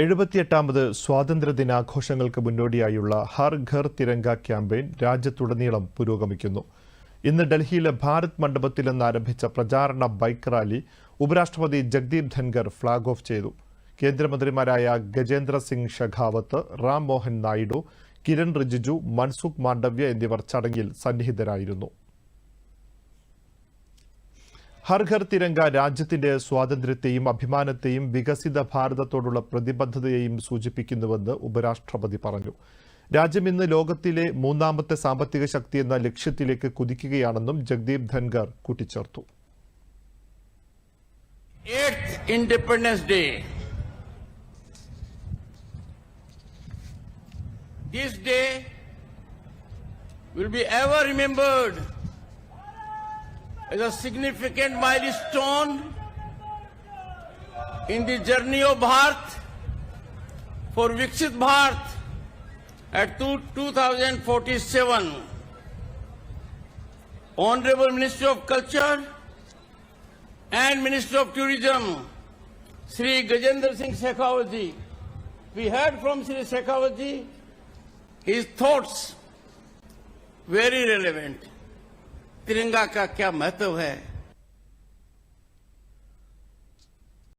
എഴുപത്തിയെട്ടാമത് സ്വാതന്ത്ര്യദിനാഘോഷങ്ങൾക്ക് മുന്നോടിയായുള്ള ഹർ ഘർ തിരങ്ക ക്യാമ്പയിൻ രാജ്യത്തുടനീളം പുരോഗമിക്കുന്നു. ഇന്ന് ഡൽഹിയിലെ ഭാരത് മണ്ഡപത്തിൽ നിന്ന് ആരംഭിച്ച പ്രചാരണ ബൈക്ക് റാലി ഉപരാഷ്ട്രപതി ജഗ്ദീപ് ധൻഖർ ഫ്ളാഗ് ഓഫ് ചെയ്തു. കേന്ദ്രമന്ത്രിമാരായ ഗജേന്ദ്ര സിംഗ് ഷെഖാവത്ത് റാം മോഹൻ നായിഡു കിരൺ റിജിജു മൻസുഖ് മാണ്ഡവ്യ എന്നിവർ ചടങ്ങിൽ സന്നിഹിതരായിരുന്നു. ഹർ ഘർ തിരങ്ക രാജ്യത്തിന്റെ സ്വാതന്ത്ര്യത്തെയും അഭിമാനത്തെയും വികസിത ഭാരതത്തോടുള്ള പ്രതിബദ്ധതയെയും സൂചിപ്പിക്കുന്നുവെന്ന് ഉപരാഷ്ട്രപതി പറഞ്ഞു. രാജ്യം ഇന്ന് ലോകത്തിലെ മൂന്നാമത്തെ സാമ്പത്തിക ശക്തി എന്ന ലക്ഷ്യത്തിലേക്ക് കുതിക്കുകയാണെന്നും ജഗ്ദീപ് ധൻഖർ കൂട്ടിച്ചേർത്തു. Independence day this day will be ever ever as a significant milestone in the journey of Bharat for Viksit Bharat at 2047. Honorable Minister of Culture and Minister of Tourism, Sri Gajendra Singh Shekhawat ji. We heard from Sri Shekhawat ji his thoughts very relevant. तिरंगा का क्या महत्व है?